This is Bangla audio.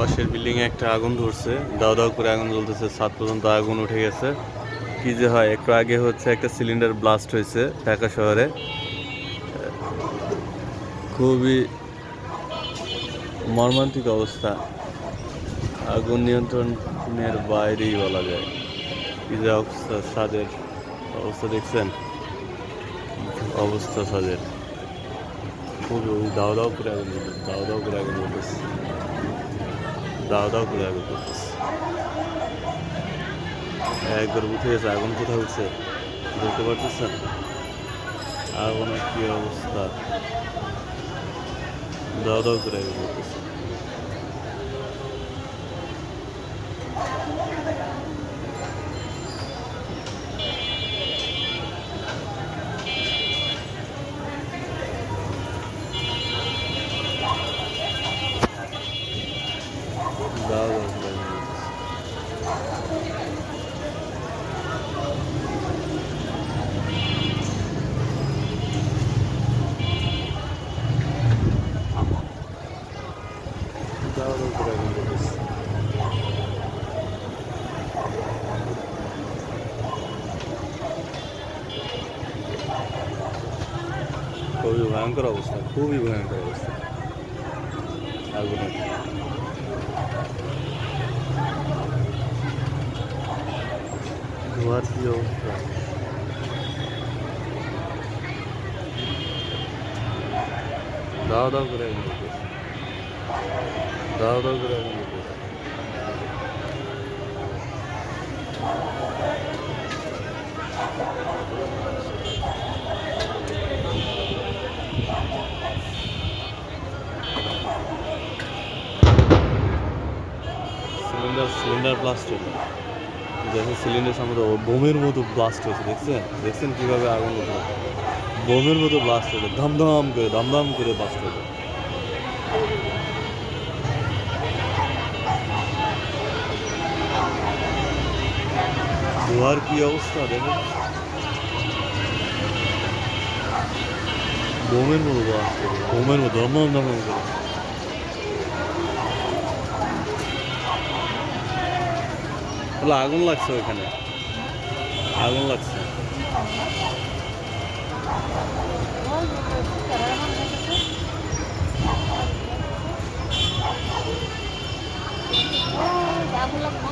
পাশের বিল্ডিং এ একটা আগুন ধরছে। দাও দাও করে আগুন জ্বলতেছে সাত পর্যন্ত আগুন উঠে গেছে। কি যে হয়, একটু আগে হচ্ছে একটা সিলিন্ডার ব্লাস্ট হয়েছে ঢাকা শহরে। খুবই মর্মান্তিক অবস্থা। আগুন নিয়ন্ত্রণের বাইরেই বলা যায়। কি যে অবস্থা ছাদের অবস্থা দেখছেন? অবস্থা ছাদের। খুবই দাও দাও করে আগুন দাও দাও করে আগুন দাও দাও করে আগুন করতেছে। একবার উঠে গেছে, আগুন কোথায় উঠছে? পারছিস পারতেছেন? আগুনের কি অবস্থা? দাও দাও করে আগুন জ্বলতেছে down into the windows. कोई वहाँ करा उसने खूब ही वहाँ करा उसने आगे नहीं guardio daha da buraya gidiyoruz. আগুন জ্বলতেছে দাও দাও করে আগুন জ্বলতেছে সিলিন্ডার সিলিন্ডার ব্লাস্ট হলো দেখেন সিলিন্ডার সামনে তো বোমের মতো ব্লাস্ট হয়েছে দেখছেন দেখছেন কিভাবে আগুন উঠলো বোমের মতো ব্লাস্ট হলো ধামধাম করে ধামধাম করে ব্লাস্ট হলো ধোয়ার কি অবস্থা দেখেন বোমের মতো আসছে বোমের মতো দমন দমন আগুন লাগছে ওখানে আগুন লাগছে আগুন লাগছে